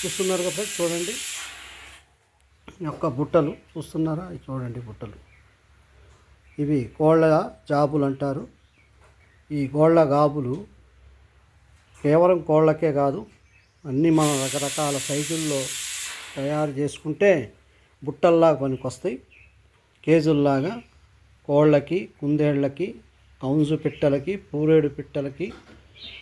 చూస్తున్నారు కదా చూడండి. యొక్క బుట్టలు చూస్తున్నారా? చూడండి బుట్టలు. ఇవి కోళ్ళ జాబులు అంటారు. ఈ కోళ్ళ గాబులు కేవలం కోళ్ళకే కాదు అన్నీ మనం రకరకాల సైజుల్లో తయారు చేసుకుంటే బుట్టల్లాగా పనికొస్తాయి. కేజుల్లాగా కోళ్ళకి కుందేళ్ళకి కౌన్సు పిట్టలకి పూరేడు పిట్టలకి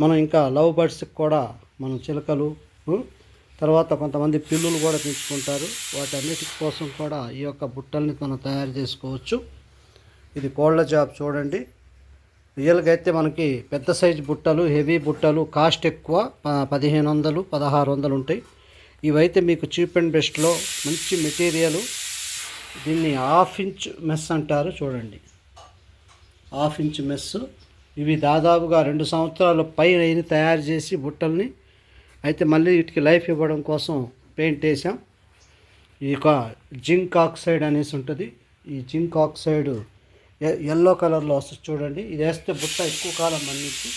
మనం ఇంకా లవ్ బర్డ్స్కి కూడా మనం చిలకలు తర్వాత కొంతమంది పిల్లులు కూడా పెంచుకుంటారు వాటన్నిటి కోసం కూడా ఈ యొక్క బుట్టల్ని మనం తయారు చేసుకోవచ్చు. ఇది కోళ్ళ జాబ్ చూడండి. రియల్గా అయితే మనకి పెద్ద సైజు బుట్టలు హెవీ బుట్టలు కాస్ట్ ఎక్కువ పదిహేను వందలు పదహారు వందలు ఉంటాయి. ఇవైతే మీకు చీప్ అండ్ బెస్ట్లో మంచి మెటీరియల్. దీన్ని హాఫ్ ఇంచ్ మెస్ అంటారు చూడండి. Half inch mesh. ఇవి దాదాపుగా రెండు సంవత్సరాల పైన అయిన తయారు చేసి బుట్టల్ని అయితే మళ్ళీ వీటికి లైఫ్ ఇవ్వడం కోసం పెయింట్ వేసాం. ఈ యొక్క జింక్ ఆక్సైడ్ అనేసి ఉంటుంది. ఈ జింక్ ఆక్సైడ్ ఎల్లో కలర్లో వస్తుంది. చూడండి. ఇది వేస్తే బుట్ట ఎక్కువ కాలం మన్నించి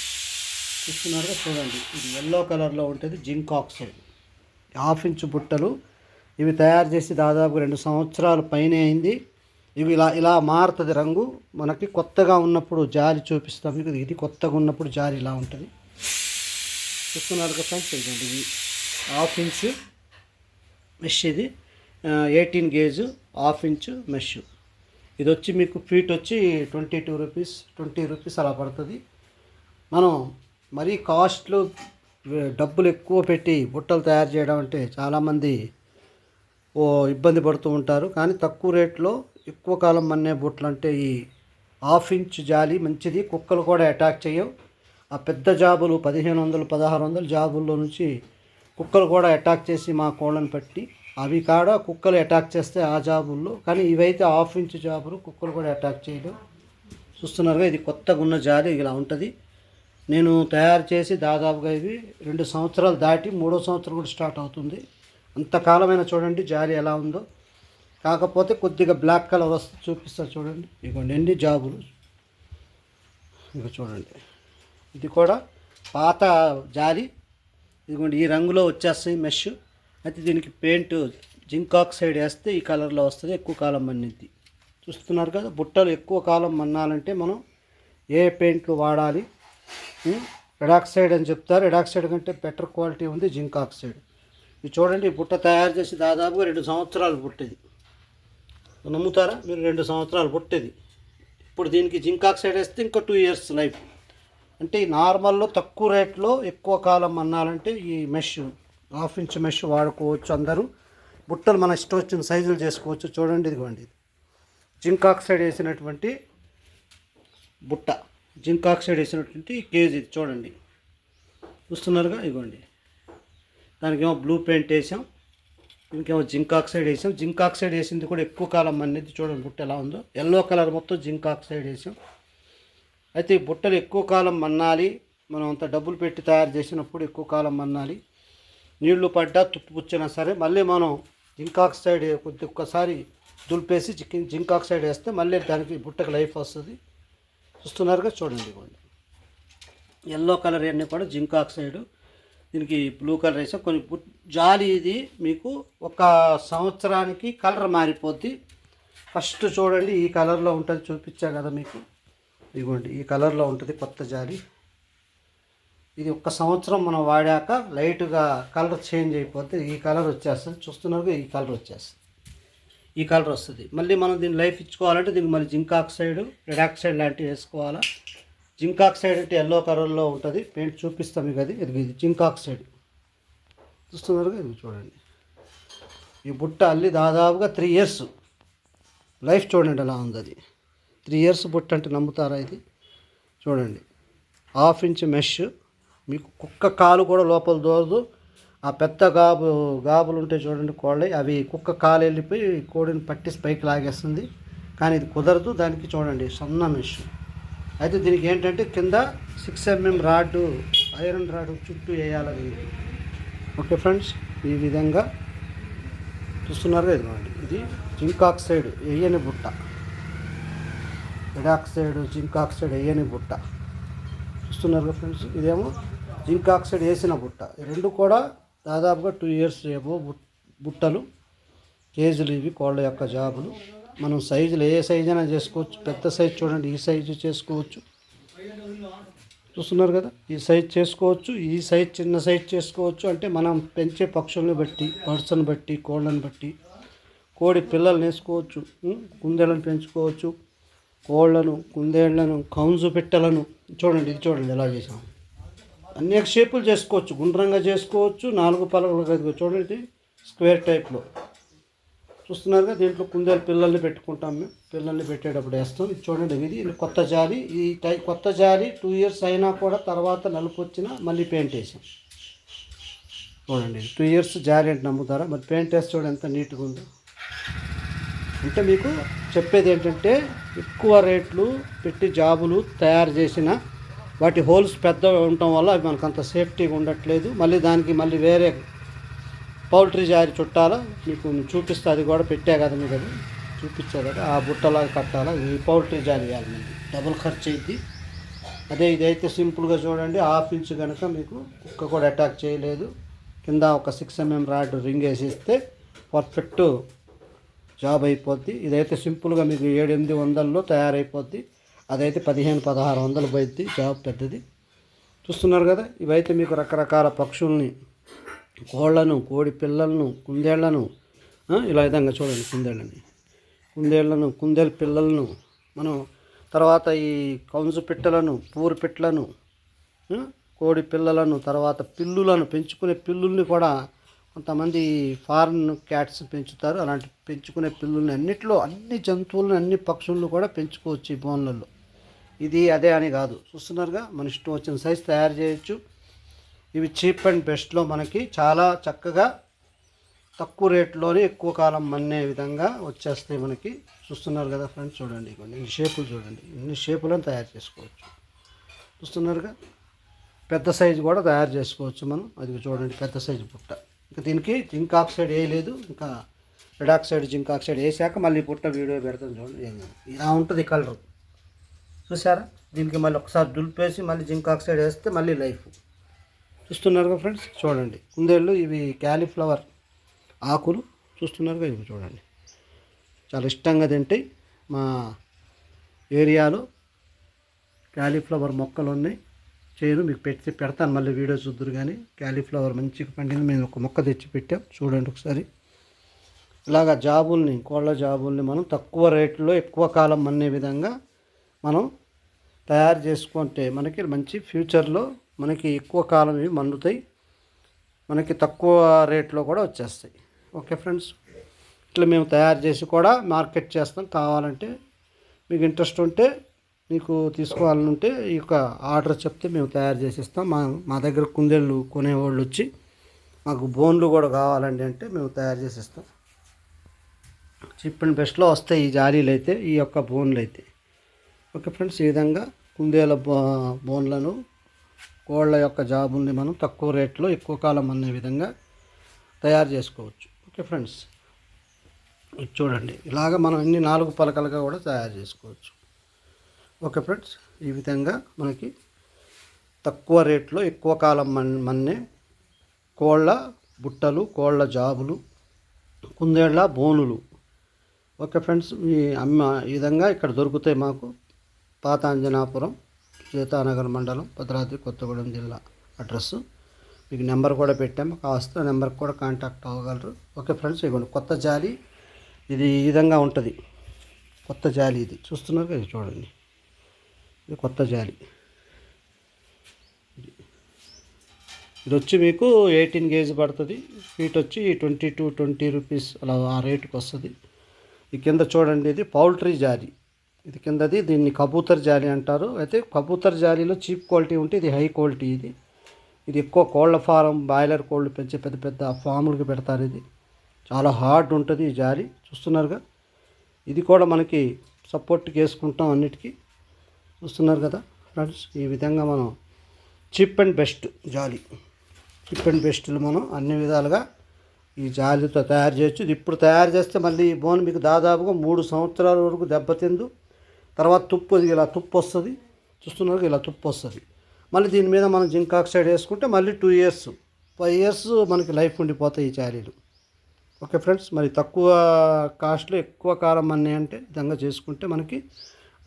చూస్తున్నారుగా చూడండి. ఇది ఎల్లో కలర్లో ఉంటుంది జింక్ ఆక్సైడ్. హాఫ్ ఇంచు బుట్టలు. ఇవి తయారు చేసి దాదాపు రెండు సంవత్సరాల పైన అయింది. ఇవి ఇలా ఇలా మారుతుంది రంగు. మనకి కొత్తగా ఉన్నప్పుడు జారి చూపిస్తాం. ఇది కొత్తగా ఉన్నప్పుడు జారి ఇలా ఉంటుంది. చూస్తున్నారు కదా ఫ్రెండ్స్ ఇదండి ఇది హాఫ్ ఇంచు మెష్ ఇది. Eighteen gauge half inch mesh. ఇది వచ్చి మీకు ఫీట్ వచ్చి twenty two rupees twenty rupees అలా పడుతుంది. మనం మరీ కాస్ట్లు డబ్బులు ఎక్కువ పెట్టి బుట్టలు తయారు చేయడం అంటే చాలామంది ఓ ఇబ్బంది పడుతూ ఉంటారు. కానీ తక్కువ రేట్లో ఎక్కువ కాలం మన్నే బుట్టలు అంటే ఈ హాఫ్ ఇంచ్ జాలి మంచిది. కుక్కలు కూడా అటాక్ చేయవు. ఆ పెద్ద జాబులు పదిహేను వందలు పదహారు వందల జాబుల్లో నుంచి కుక్కలు కూడా అటాక్ చేసి మా కోళ్ళను పట్టి అవి కాడ కుక్కలు అటాక్ చేస్తే ఆ జాబుల్లో కానీ ఇవైతే హాఫ్ ఇంచ్ జాబులు కుక్కలు కూడా అటాక్ చేయలేవు చూస్తున్నారుగా ఇది కొత్తగా ఉన్న జాలి ఇలా ఉంటుంది. నేను తయారు చేసి దాదాపుగా ఇవి రెండు సంవత్సరాలు దాటి మూడో సంవత్సరం కూడా స్టార్ట్ అవుతుంది. అంతకాలమైన చూడండి జాలి ఎలా ఉందో. కాకపోతే కొద్దిగా బ్లాక్ కలర్ వస్తు చూపిస్తారు చూడండి. ఇగోండి ఎన్ని జాబులు. ఇక చూడండి. ఇది కూడా పాత జాలి ఇదిగోండి ఈ రంగులో వచ్చేస్తాయి మెష్ అయితే దీనికి పెయింట్ జింక్ ఆక్సైడ్ వేస్తే ఈ కలర్లో వస్తుంది ఎక్కువ కాలం మన్నిద్ది. చూస్తున్నారు కదా బుట్టలు ఎక్కువ కాలం మన్నాలంటే మనం ఏ పెయింట్లు వాడాలి? రెడాక్సైడ్ అని చెప్తారు. రెడాక్సైడ్ కంటే బెటర్ క్వాలిటీ ఉంది జింక్ ఆక్సైడ్. ఇది చూడండి ఈ బుట్ట తయారు చేసి దాదాపుగా రెండు సంవత్సరాలు పుట్టేది. నమ్ముతారా? మీరు రెండు సంవత్సరాలు పుట్టేది. ఇప్పుడు దీనికి జింక్ ఆక్సైడ్ వేస్తే ఇంకో టూ ఇయర్స్ లైఫ్ అంటే ఈ నార్మల్లో తక్కువ రేట్లో ఎక్కువ కాలం అన్నాలంటే ఈ మెష్ హాఫ్ ఇంచ్ మెష్ వాడుకోవచ్చు అందరూ. బుట్టలు మన ఇష్టం వచ్చిన సైజులు చేసుకోవచ్చు. చూడండి ఇదిగోండి జింక్ ఆక్సైడ్ వేసినటువంటి బుట్ట. జింక్ ఆక్సైడ్ వేసినటువంటి కేజీ ఇది. చూడండి. చూస్తున్నారుగా? ఇదిగోండి. దానికేమో బ్లూ పెయింట్ వేసాం. దీనికేమో జింక్ ఆక్సైడ్ వేసాం. జింక్ ఆక్సైడ్ వేసింది కూడా ఎక్కువ కాలం అనేది చూడండి బుట్ట ఎలా ఉందో. ఎల్లో కలర్ మొత్తం జింక్ ఆక్సైడ్ వేసాం. అయితే బుట్టలు ఎక్కువ కాలం మన్నాలి మనం అంత డబ్బులు పెట్టి తయారు చేసినప్పుడు ఎక్కువ కాలం మన్నాలి. నీళ్ళు పడ్డా తుప్పు పుచ్చినా సరే మళ్ళీ మనం జింక్ ఆక్సైడ్ కొద్ది ఒక్కసారి దులిపేసి చికెన్ జింక్ ఆక్సైడ్ వేస్తే మళ్ళీ దానికి బుట్టకు లైఫ్ వస్తుంది. చూస్తున్నారుగా చూడండి ఇవ్వండి. ఎల్లో కలర్ అన్నీ కూడా జింక్ ఆక్సైడ్. దీనికి బ్లూ కలర్ వేసా. కొన్ని జాలి ఇది మీకు ఒక సంవత్సరానికి కలర్ మారిపోద్ది. ఫస్ట్ చూడండి ఈ కలర్లో ఉంటుంది చూపించా కదా మీకు. ఇదిగోండి ఈ కలర్లో ఉంటుంది కొత్త జాలి ఇది ఒక్క సంవత్సరం మనం వాడాక లైట్గా కలర్ చేంజ్ అయిపోతే ఈ కలర్ వచ్చేస్తుంది. చూస్తున్నారు ఈ కలర్ వచ్చేస్తుంది. ఈ కలర్ వస్తుంది. మళ్ళీ మనం దీన్ని లైఫ్ ఇచ్చుకోవాలంటే దీనికి మళ్ళీ జింక్ ఆక్సైడ్ రెడ్ ఆక్సైడ్ లాంటివి వేసుకోవాలా? జింక్ ఆక్సైడ్ అంటే ఎల్లో కలర్లో ఉంటుంది. పెయింట్ చూపిస్తాం మీకు అది. ఇది ఇది జింక్ ఆక్సైడ్. చూస్తున్నారు ఇది చూడండి. ఈ బుట్ట అల్లి దాదాపుగా త్రీ ఇయర్స్ లైఫ్ చూడండి ఎలా ఉంది అది త్రీ ఇయర్స్ బుట్ట అంటే నమ్ముతారా ఇది? చూడండి. Half inch mesh. మీకు కుక్క కాలు కూడా లోపల దోరదు. ఆ పెద్ద గాబు గాబులు ఉంటాయి చూడండి కోళ్ళ. అవి కుక్క కాలు వెళ్ళిపోయి కోడిని పట్టి పైకి లాగేస్తుంది. కానీ ఇది కుదరదు. దానికి చూడండి సన్న మెష్. అయితే దీనికి ఏంటంటే కింద six mm rod iron rod చుట్టూ వేయాలి దీనికి. Okay friends? ఈ విధంగా చూస్తున్నారు ఇది ఇది జింక్ ఆక్సైడ్ వేయని బుట్ట. రెడాక్సైడ్ జింక్ ఆక్సైడ్ వేయని బుట్ట. చూస్తున్నారు కదా ఫ్రెండ్స్? ఇదేమో జింక్ ఆక్సైడ్ వేసిన బుట్ట. రెండు కూడా దాదాపుగా టూ ఇయర్స్ ఏమో బుట్టలు కేజీలు ఇవి కోళ్ళ యొక్క జాబులు. మనం సైజులు ఏ సైజు అయినా చేసుకోవచ్చు. పెద్ద సైజు చూడండి ఈ సైజు చేసుకోవచ్చు. చూస్తున్నారు కదా? ఈ సైజ్ చేసుకోవచ్చు ఈ సైజ్ చిన్న సైజ్ చేసుకోవచ్చు. అంటే మనం పెంచే పక్షులను బట్టి బర్డ్స్ని బట్టి కోళ్ళని బట్టి కోడి పిల్లల్ని వేసుకోవచ్చు కుందేళ్ళని పెంచుకోవచ్చు. కోళ్ళను కుందేళ్ళను కౌన్సు పిట్టలను. చూడండి ఇది చూడండి ఎలా చేసాం అనేక షేపులు చేసుకోవచ్చు. గుండ్రంగా చేసుకోవచ్చు నాలుగు పలకలు చూడండి ఇది స్క్వేర్ టైప్లో. చూస్తున్నారుగా దీంట్లో కుందేలు పిల్లల్ని పెట్టుకుంటాం మేము. పిల్లల్ని పెట్టేటప్పుడు వేస్తాం. ఇది చూడండి ఇది కొత్త జాలి. ఈ టై కొత్త జాలి టూ ఇయర్స్ అయినా కూడా తర్వాత నలుపు వచ్చినా మళ్ళీ పెయింట్ వేసాం. చూడండి టూ ఇయర్స్ జాలి అంటే నమ్ముతారా? మరి పెయింట్ వేసి చూడండి ఎంత నీట్గా ఉందో. అంటే మీకు చెప్పేది ఏంటంటే ఎక్కువ రేట్లు పెట్టి జాబులు తయారు చేసిన వాటి హోల్స్ పెద్దగా ఉండటం వల్ల అవి మనకు అంత సేఫ్టీగా ఉండట్లేదు. మళ్ళీ దానికి మళ్ళీ వేరే పౌల్ట్రీ జారి చుట్టాలా మీకు చూపిస్తే అది కూడా పెట్టా కదా మీకు అది? చూపించా కదా ఆ బుట్టలాగా కట్టాలా? ఈ పౌల్ట్రీ జారి వేయాలి మళ్ళీ. డబుల్ ఖర్చు అయింది. అదే ఇదైతే సింపుల్గా చూడండి హాఫ్ ఇంచ్ కనుక మీకు కుక్క కూడా అటాక్ చేయలేదు. కింద ఒక సిక్స్ ఎంఎం రాడ్ రింగ్ వేసిస్తే పర్ఫెక్ట్ జాబ్ అయిపోద్ది ఇదైతే సింపుల్గా మీకు ఏడు ఎనిమిది వందల్లో తయారైపోద్ది. అదైతే పదిహేను పదహారు వందలు పోయిద్ది జాబ్ పెద్దది. చూస్తున్నారు కదా ఇవైతే మీకు రకరకాల పక్షుల్ని కోళ్ళను కోడి పిల్లలను కుందేళ్ళను ఇలా విధంగా చూడండి కుందేళ్ళని. కుందేళ్ళను కుందేలు పిల్లలను మనం తర్వాత ఈ కౌన్సు పిట్టలను పూరు పిట్టలను కోడి పిల్లలను తర్వాత పిల్లులను పెంచుకునే పిల్లుల్ని కూడా కొంతమంది ఫారెన్ క్యాట్స్ పెంచుతారు. అలాంటి పెంచుకునే పిల్లుల్ని అన్నిట్లో అన్ని జంతువులను అన్ని పక్షులను కూడా పెంచుకోవచ్చు ఈ బోన్లలో. ఇది అదే అని కాదు. చూస్తున్నారుగా మన ఇష్టం వచ్చిన సైజ్ తయారు చేయొచ్చు. ఇవి చీప్ అండ్ బెస్ట్లో మనకి చాలా చక్కగా తక్కువ రేట్లోనే ఎక్కువ కాలం మన్నే విధంగా వచ్చేస్తాయి మనకి. చూస్తున్నారు కదా ఫ్రెండ్స్ చూడండి కొన్ని ఇన్ని షేపులు చూడండి. ఇన్ని షేపులను తయారు చేసుకోవచ్చు. చూస్తున్నారుగా పెద్ద సైజు కూడా తయారు చేసుకోవచ్చు మనం. అది చూడండి పెద్ద సైజు పుట్ట ఇంకా దీనికి జింక్ ఆక్సైడ్ వేయలేదు. ఇంకా రెడ్ ఆక్సైడ్ జింక్ ఆక్సైడ్ వేసాక మళ్ళీ పుట్ట వీడియో పెడతాం చూడండి. ఇలా ఉంటుంది కలరు. చూసారా? దీనికి మళ్ళీ ఒకసారి దులిపేసి మళ్ళీ జింక్ ఆక్సైడ్ వేస్తే మళ్ళీ లైఫ్. చూస్తున్నారుగా ఫ్రెండ్స్? చూడండి. కుందేళ్ళు ఇవి క్యాలీఫ్లవర్ ఆకులు. చూస్తున్నారుగా? ఇవి చూడండి. చాలా ఇష్టంగా తింటాయి మా ఏరియాలో క్యాలీఫ్లవర్ మొక్కలు ఉన్నాయి. చేయను మీకు పెట్టి పెడతాను మళ్ళీ వీడియో చూద్దరు కానీ. క్యాలీఫ్లవర్ మంచిగా పండింది మేము ఒక మొక్క తెచ్చి పెట్టాం. చూడండి ఒకసారి. ఇలాగ జాబుల్ని కోళ్ళ జాబుల్ని మనం తక్కువ రేట్లో ఎక్కువ కాలం అనే విధంగా మనం తయారు చేసుకుంటే మనకి మంచి ఫ్యూచర్లో మనకి ఎక్కువ కాలం ఇవి మన్నుతాయి మనకి తక్కువ రేట్లో కూడా వచ్చేస్తాయి. Okay friends? ఇట్లా మేము తయారు చేసి కూడా మార్కెట్ చేస్తాం. కావాలంటే మీకు ఇంట్రెస్ట్ ఉంటే మీకు తీసుకోవాలనుంటే ఈ యొక్క ఆర్డర్ చెప్తే మేము తయారు చేసి ఇస్తాం మా మా దగ్గర కుందేళ్ళు కొనేవాళ్ళు వచ్చి మాకు బోన్లు కూడా కావాలండి అంటే మేము తయారు చేసి ఇస్తాం చిప్ అండ్ బెస్ట్లో వస్తాయి ఈ జాలీలు అయితే ఈ యొక్క బోన్లు అయితే. ఓకే ఫ్రెండ్స్ ఈ విధంగా కుందేల బో బోన్లను కోళ్ళ యొక్క జాబుల్ని మనం తక్కువ రేట్లో ఎక్కువ కాలం అనే విధంగా తయారు చేసుకోవచ్చు. ఓకే ఫ్రెండ్స్ చూడండి. ఇలాగ మనం అన్ని నాలుగు పలకలుగా కూడా తయారు చేసుకోవచ్చు. ఓకే ఫ్రెండ్స్ ఈ విధంగా మనకి తక్కువ రేట్లో ఎక్కువ కాలం మన్ మన్నే కోళ్ళ బుట్టలు కోళ్ళ జాబులు కుందేళ్ళ బోనులు. ఓకే ఫ్రెండ్స్ మీ అమ్మ ఈ విధంగా ఇక్కడ దొరుకుతాయి మాకు. పాత అంజనాపురం సీతానగర్ మండలం భద్రాద్రి కొత్తగూడెం జిల్లా అడ్రస్ మీకు నెంబర్ కూడా పెట్టాము కావస్తే నెంబర్కి కూడా కాంటాక్ట్ అవ్వగలరు. ఓకే ఫ్రెండ్స్ ఇవ్వండి కొత్త జాలి. ఇది ఈ విధంగా ఉంటుంది. కొత్త జాలి ఇది. చూస్తున్నారు కదా చూడండి. కొత్త జాలి ఇది వచ్చి మీకు ఎయిటీన్ గేజ్ పడుతుంది. ఫీట్ వచ్చి ట్వంటీ టూ ట్వంటీ రూపీస్ అలా ఆ రేటుకి వస్తుంది. ఈ కింద చూడండి ఇది పౌల్ట్రీ జాలి ఇది కిందది దీన్ని కబూతర్ జాలి అంటారు. అయితే కబూతర్ జాలీలో చీప్ క్వాలిటీ ఉంటే ఇది హై క్వాలిటీ ఇది. ఇది ఎక్కువ కోళ్ళ ఫారం బాయిలర్ కోళ్ళు పెంచే పెద్ద పెద్ద ఫాములకి పెడతారు ఇది. చాలా హార్డ్ ఉంటుంది ఈ జాలి చూస్తున్నారుగా? ఇది కూడా మనకి సపోర్ట్కి వేసుకుంటాం అన్నిటికీ. చూస్తున్నారు కదా ఫ్రెండ్స్? ఈ విధంగా మనం చిప్ అండ్ బెస్ట్ జాలి. చిప్ అండ్ బెస్ట్లు మనం అన్ని విధాలుగా ఈ జాలితో తయారు చేయొచ్చు. ఇది ఇప్పుడు తయారు చేస్తే మళ్ళీ ఈ బోన్ మీకు దాదాపుగా మూడు సంవత్సరాల వరకు దెబ్బతిందు. తర్వాత తుప్పు ఇది ఇలా తుప్పు వస్తుంది. చూస్తున్నారు ఇలా తుప్పు వస్తుంది. మళ్ళీ దీని మీద మనం జింక్ ఆక్సైడ్ వేసుకుంటే మళ్ళీ టూ ఇయర్స్ ఫైవ్ ఇయర్స్ మనకి లైఫ్ ఉండిపోతాయి ఈ చాలీలు ఓకే ఫ్రెండ్స్? మరి తక్కువ కాస్ట్లో ఎక్కువ కాలం అన్నీ అంటే విధంగా చేసుకుంటే మనకి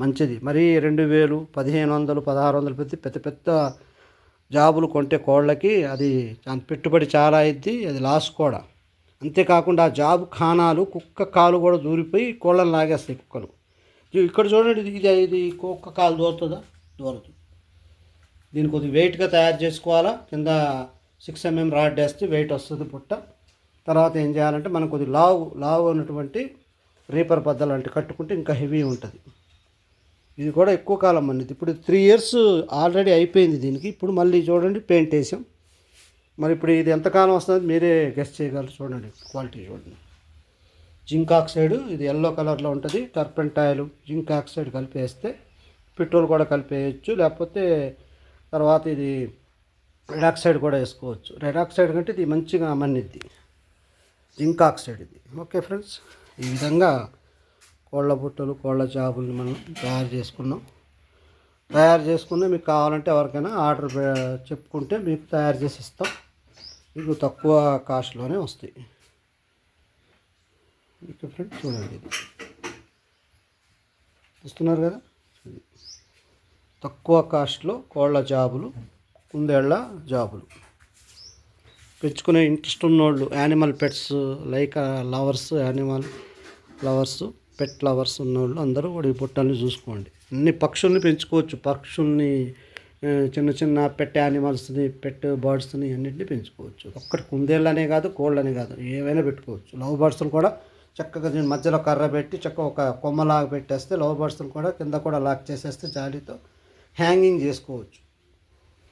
మంచిది. మరీ రెండు వేలు పదిహేను వందలు పదహారు వందలు పెట్టి పెద్ద పెద్ద జాబులు కొంటే కోళ్ళకి అది పెట్టుబడి చాలా అయింది అది లాస్ కూడా. అంతేకాకుండా ఆ జాబ్ ఖానాలు కుక్క కాలు కూడా దూరిపోయి కోళ్ళని లాగేస్తాయి కుక్కలు. ఇక్కడ చూడండి ఇది ఇది ఇది కుక్క కాలు దూరుతుందా? దూరదు. దీన్ని కొద్దిగా వెయిట్గా తయారు చేసుకోవాలా? కింద సిక్స్ ఎంఎం రాడ్ వేస్తే వెయిట్ వస్తుంది పుట్ట. తర్వాత ఏం చేయాలంటే మనం కొద్దిగా లావు లావు ఉన్నటువంటి రీపర్ బద్దలు అంటే కట్టుకుంటే ఇంకా హెవీ ఉంటుంది. ఇది కూడా ఎక్కువ కాలం అన్నది. ఇప్పుడు త్రీ ఇయర్స్ ఆల్రెడీ అయిపోయింది దీనికి. ఇప్పుడు మళ్ళీ చూడండి పెయింట్ వేసాం. మరి ఇప్పుడు ఇది ఎంతకాలం వస్తుంది మీరే గెస్ట్ చేయగలరు చూడండి క్వాలిటీ చూడండి. జింక్ ఆక్సైడ్ ఇది ఎల్లో కలర్లో ఉంటుంది. టర్పెంటాయిల్ జింక్ ఆక్సైడ్ కలిపేస్తే పెట్రోల్ కూడా కలిపేయచ్చు. లేకపోతే తర్వాత ఇది రెడ్ ఆక్సైడ్ కూడా వేసుకోవచ్చు. రెడ్ ఆక్సైడ్ కంటే ఇది మంచిగా మన్నిద్ది జింక్ ఆక్సైడ్ ఇది. ఓకే ఫ్రెండ్స్ ఈ విధంగా కోళ్ళ బుట్టలు కోళ్ళ చేపలు మనం తయారు చేసుకున్నాం. తయారు చేసుకుని మీకు కావాలంటే ఎవరికైనా ఆర్డర్ చెప్పుకుంటే మీకు తయారు చేసి ఇస్తాం. మీకు తక్కువ కాస్ట్లోనే వస్తాయి. ఓకే ఫ్రెండ్ చూడండి ఇది. చూస్తున్నారు కదా? తక్కువ కాస్ట్లో కోళ్ళ జాబులు కుందేళ్ళ జాబులు. పెంచుకునే ఇంట్రెస్ట్ ఉన్నోళ్ళు animal pets like lovers animal lovers pet lovers ఉన్నవాళ్ళు అందరూ కూడా ఈ పుట్టల్ని చూసుకోండి. అన్ని పక్షుల్ని పెంచుకోవచ్చు. పక్షుల్ని చిన్న చిన్న పెట్ యానిమల్స్ని పెట్ బర్డ్స్ని అన్నింటినీ పెంచుకోవచ్చు. ఒక్కటి కుందేళ్ళనే కాదు కోళ్ళనే కాదు ఏవైనా పెట్టుకోవచ్చు. లవ్ బర్డ్స్ని కూడా చక్కగా దీని మధ్యలో కర్ర పెట్టి చక్కగా ఒక కొమ్మలాగా పెట్టేస్తే లవ్ బర్డ్స్ని కూడా కింద కూడా లాక్ చేసేస్తే జాలీతో హ్యాంగింగ్ చేసుకోవచ్చు.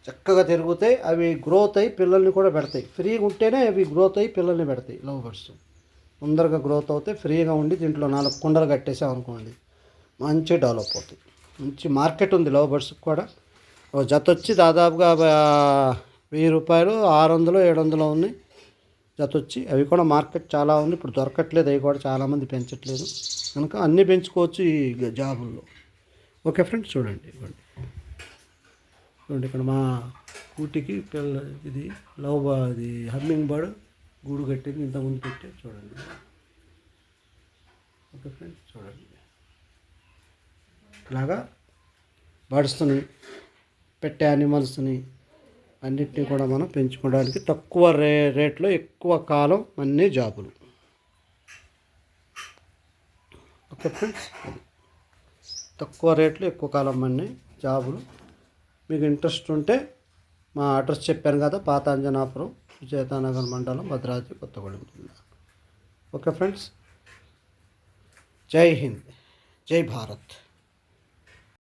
చక్కగా తిరుగుతాయి అవి గ్రోత్ అయ్యి పిల్లల్ని కూడా పెడతాయి. ఫ్రీగా ఉంటేనే అవి గ్రోత్ అయ్యి పిల్లల్ని పెడతాయి లవ్ బర్డ్స్. తొందరగా గ్రోత్ అవుతాయి ఫ్రీగా ఉండి దీంట్లో నాలుగు కుండలు కట్టేసాం అనుకోండి మంచి డెవలప్ అవుతాయి. మంచి మార్కెట్ ఉంది లవ్ బర్డ్స్కి కూడా. ఓ జత వచ్చి దాదాపుగా వెయ్యి రూపాయలు ఆరు వందలు ఏడు వందలు ఉన్నాయి. జత వచ్చి అవి కూడా మార్కెట్ చాలా ఉంది. ఇప్పుడు దొరకట్లేదు అవి కూడా చాలామంది పెంచట్లేదు. కనుక అన్నీ పెంచుకోవచ్చు ఈ జాబుల్లో. ఓకే ఫ్రెండ్స్ చూడండి ఇవ్వండి. చూడండి ఇక్కడ మా కూటికి పిల్ల ఇది లవ్ ఇది హమ్మింగ్ బర్డ్ గూడు కట్టింది ఇంతకుముందు పెట్టి చూడండి. ఓకే ఫ్రెండ్స్ చూడండి. ఇలాగా బర్డ్స్ని పెట్టే యానిమల్స్ని అన్నిటినీ కూడా మనం పెంచుకోవడానికి తక్కువ రే రేట్లో ఎక్కువ కాలం అన్నీ జాబులు. ఓకే ఫ్రెండ్స్ తక్కువ రేట్లు ఎక్కువ కాలం అన్ని జాబులు. మీకు ఇంట్రెస్ట్ ఉంటే మా అడ్రస్ చెప్పాను కదా పాతాంజనాపురం. సుచేతానగర్ మండలం భద్రాద్రి కొత్తగూడెం జిల్లా. ఓకే ఫ్రెండ్స్ జై హింద్ జై భారత్.